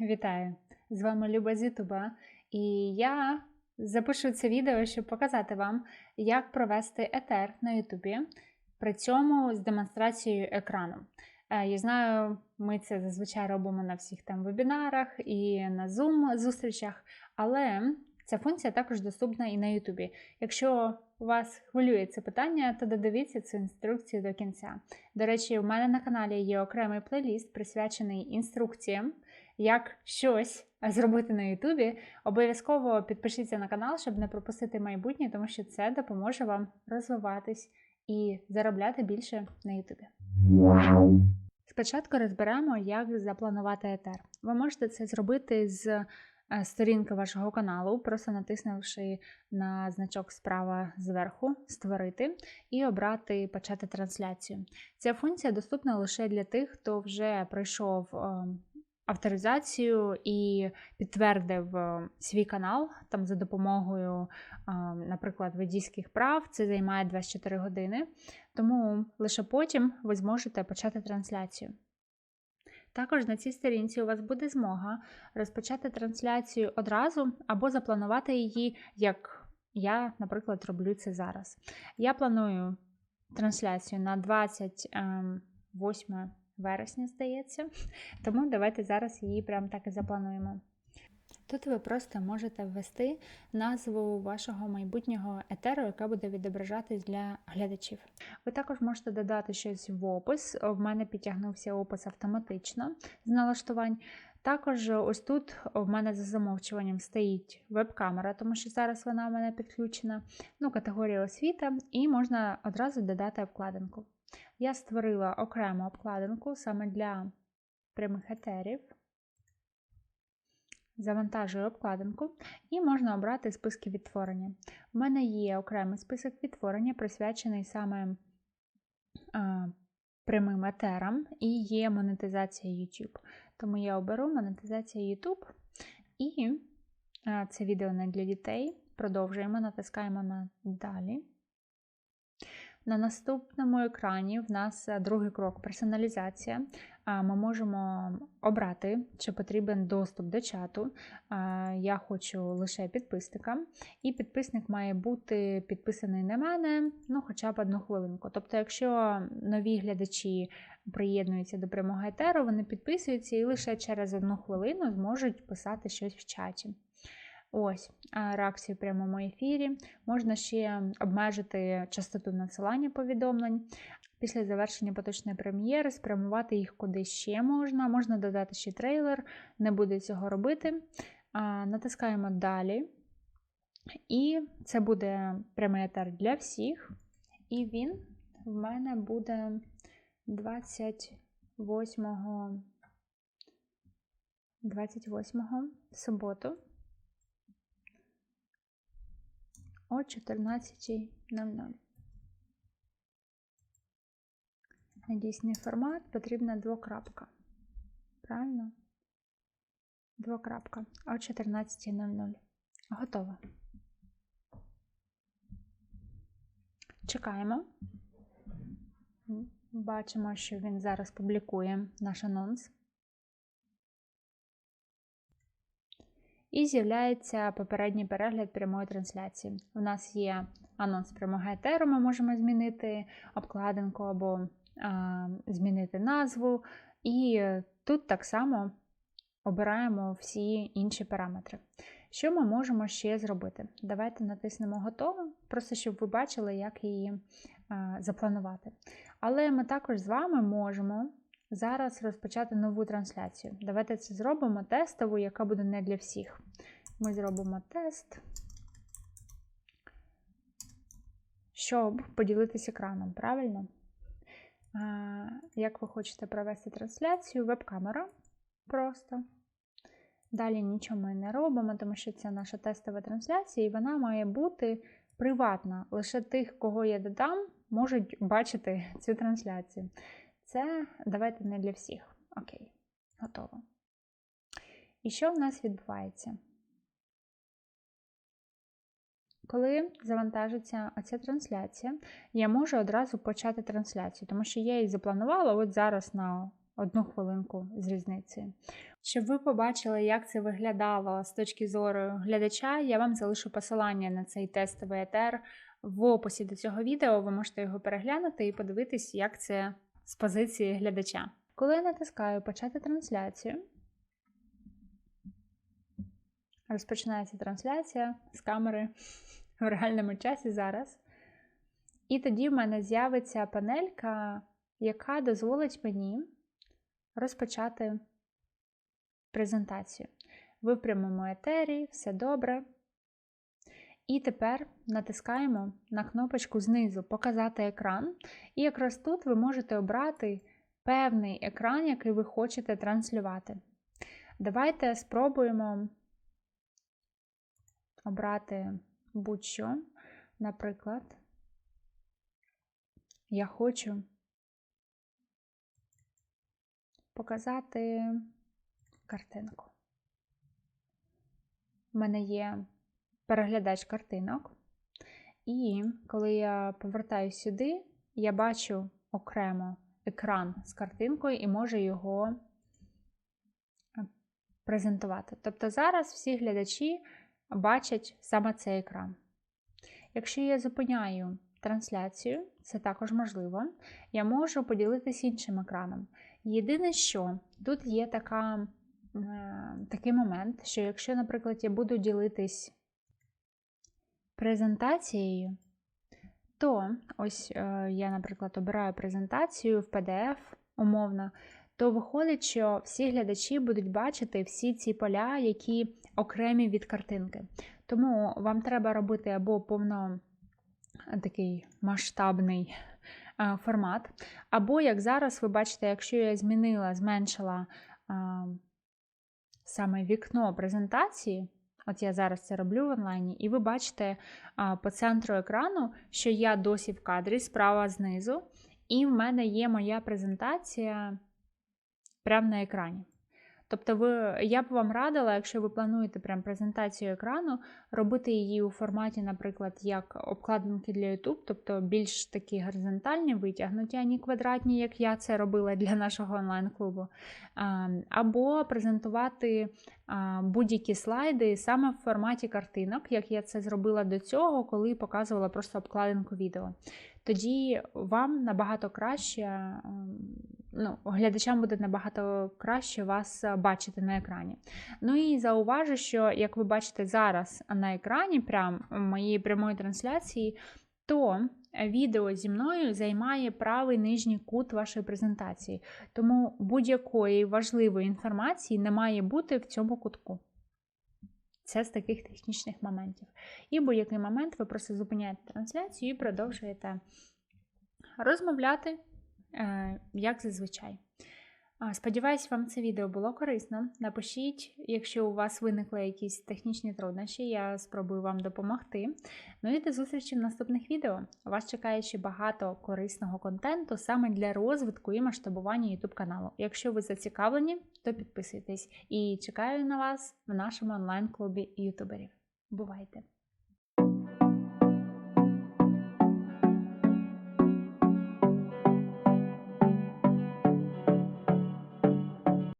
Вітаю! З вами Люба з Ютуба. І я запишу це відео, щоб показати вам, як провести етер на Ютубі, при цьому з демонстрацією екрану. Е, Я знаю, ми це зазвичай робимо на всіх там вебінарах і на Zoom зустрічах, але ця функція також доступна і на Ютубі. Якщо вас хвилює це питання, то додивіться цю інструкцію до кінця. До речі, у мене на каналі є окремий плейліст, присвячений інструкціям, як щось зробити на Ютубі. Обов'язково підпишіться на канал, щоб не пропустити майбутнє, тому що це допоможе вам розвиватись і заробляти більше на Ютубі. Спочатку розберемо, як запланувати етер. Ви можете це зробити з е, сторінки вашого каналу, просто натиснувши на значок справа зверху Створити і обрати Почати трансляцію. Ця функція доступна лише для тих, хто вже пройшов е, авторизацію і підтвердив е, свій канал там за допомогою, е, наприклад, водійських прав. Це займає 24 години. Тому лише потім ви зможете почати трансляцію. Також на цій сторінці у вас буде змога розпочати трансляцію одразу або запланувати її, як я, наприклад, роблю це зараз. Я планую трансляцію на 28 вересня, здається, тому давайте зараз її прямо так і заплануємо. Тут ви просто можете ввести назву вашого майбутнього етеру, яка буде відображатись для глядачів. Ви також можете додати щось в опис. В мене підтягнувся опис автоматично з налаштувань. Також ось тут в мене за замовчуванням стоїть веб-камера, тому що зараз вона у мене підключена. Ну, категорія освіта, і можна одразу додати обкладинку. Я створила окрему обкладинку саме для прямих етерів. Завантажую обкладинку і можна обрати списки відтворення. У мене є окремий список відтворення, присвячений саме а, прямим етерам, і є монетизація YouTube. Тому я оберу монетизація YouTube і а, це відео не для дітей. Продовжуємо, натискаємо на далі. На наступному екрані в нас другий крок персоналізація. Ми можемо обрати, чи потрібен доступ до чату. Я хочу лише підписникам, і підписник має бути підписаний на мене ну, хоча б одну хвилинку. Тобто, якщо нові глядачі приєднуються до прямого етеру, вони підписуються і лише через одну хвилину зможуть писати щось в чаті. Ось, реакції в прямому ефірі. Можна ще обмежити частоту надсилання повідомлень. Після завершення поточної прем'єри спрямувати їх куди ще можна. Можна додати ще трейлер, не буду цього робити. Натискаємо далі. І це буде прямий етер для всіх. І він в мене буде 28 28 суботу. О 14.00. На дійсний формат потрібна двокрапка. Правильно? Двокрапка о 14.00. Готово. Чекаємо. Бачимо, що він зараз публікує наш анонс. І з'являється попередній перегляд прямої трансляції. У нас є анонс прямого етеру, ми можемо змінити обкладинку або а, змінити назву. І тут так само обираємо всі інші параметри. Що ми можемо ще зробити? Давайте натиснемо Готово, просто щоб ви бачили, як її а, запланувати. Але ми також з вами можемо зараз розпочати нову трансляцію. Давайте це зробимо тестову, яка буде не для всіх. Ми зробимо тест, щоб поділитися екраном, правильно? Як ви хочете провести трансляцію, веб-камера просто. Далі нічого ми не робимо, тому що це наша тестова трансляція, і вона має бути приватна. Лише тих, кого я додам, можуть бачити цю трансляцію. Це давайте не для всіх. Окей, готово. І що в нас відбувається? Коли завантажиться оця трансляція, я можу одразу почати трансляцію, тому що я її запланувала от зараз на одну хвилинку з різницею. Щоб ви побачили, як це виглядало з точки зору глядача, я вам залишу посилання на цей тестовий етер в описі до цього відео. Ви можете його переглянути і подивитись, як це з позиції глядача. Коли я натискаю почати трансляцію, розпочинається трансляція з камери в реальному часі зараз. І тоді в мене з'явиться панелька, яка дозволить мені розпочати презентацію. Ви в етері, все добре. І тепер натискаємо на кнопочку знизу Показати екран. І якраз тут ви можете обрати певний екран, який ви хочете транслювати. Давайте спробуємо обрати будь-що. Наприклад, я хочу показати картинку. У мене є переглядач картинок, і коли я повертаю сюди, я бачу окремо екран з картинкою і можу його е, презентувати. Тобто зараз всі глядачі бачать саме цей екран. Якщо я зупиняю трансляцію, це також можливо, я можу поділитися іншим екраном. Єдине, що тут є така, е, такий момент, що якщо, наприклад, я буду ділитись презентацією, то ось е, я, наприклад, обираю презентацію в PDF умовно, то виходить, що всі глядачі будуть бачити всі ці поля, які окремі від картинки. Тому вам треба робити або повно такий масштабний е, формат, або, як зараз, ви бачите, якщо я змінила, зменшила е, саме вікно презентації, От я зараз це роблю в онлайні, і ви бачите по центру екрану, що я досі в кадрі справа знизу, і в мене є моя презентація прямо на екрані. Тобто, ви, я б вам радила, якщо ви плануєте прям презентацію екрану, робити її у форматі, наприклад, як обкладинки для YouTube, тобто більш такі горизонтальні, витягнуті, ані квадратні, як я це робила для нашого онлайн-клубу. Або презентувати будь-які слайди саме в форматі картинок, як я це зробила до цього, коли показувала просто обкладинку відео. Тоді вам набагато краще. Ну, глядачам буде набагато краще вас е, бачити на екрані. Ну і зауважу, що, як ви бачите зараз на екрані, прям моєї прямої трансляції, то відео зі мною займає правий нижній кут вашої презентації. Тому будь-якої важливої інформації не має бути в цьому кутку. Це з таких технічних моментів. І будь-який момент ви просто зупиняєте трансляцію і продовжуєте розмовляти Е, як зазвичай. Сподіваюсь, вам це відео було корисно. Напишіть, якщо у вас виникли якісь технічні труднощі, я спробую вам допомогти. Ну і до зустрічі в наступних відео. Вас чекає ще багато корисного контенту саме для розвитку і масштабування YouTube каналу. Якщо ви зацікавлені, то підписуйтесь і чекаю на вас в нашому онлайн-клубі ютуберів. Бувайте!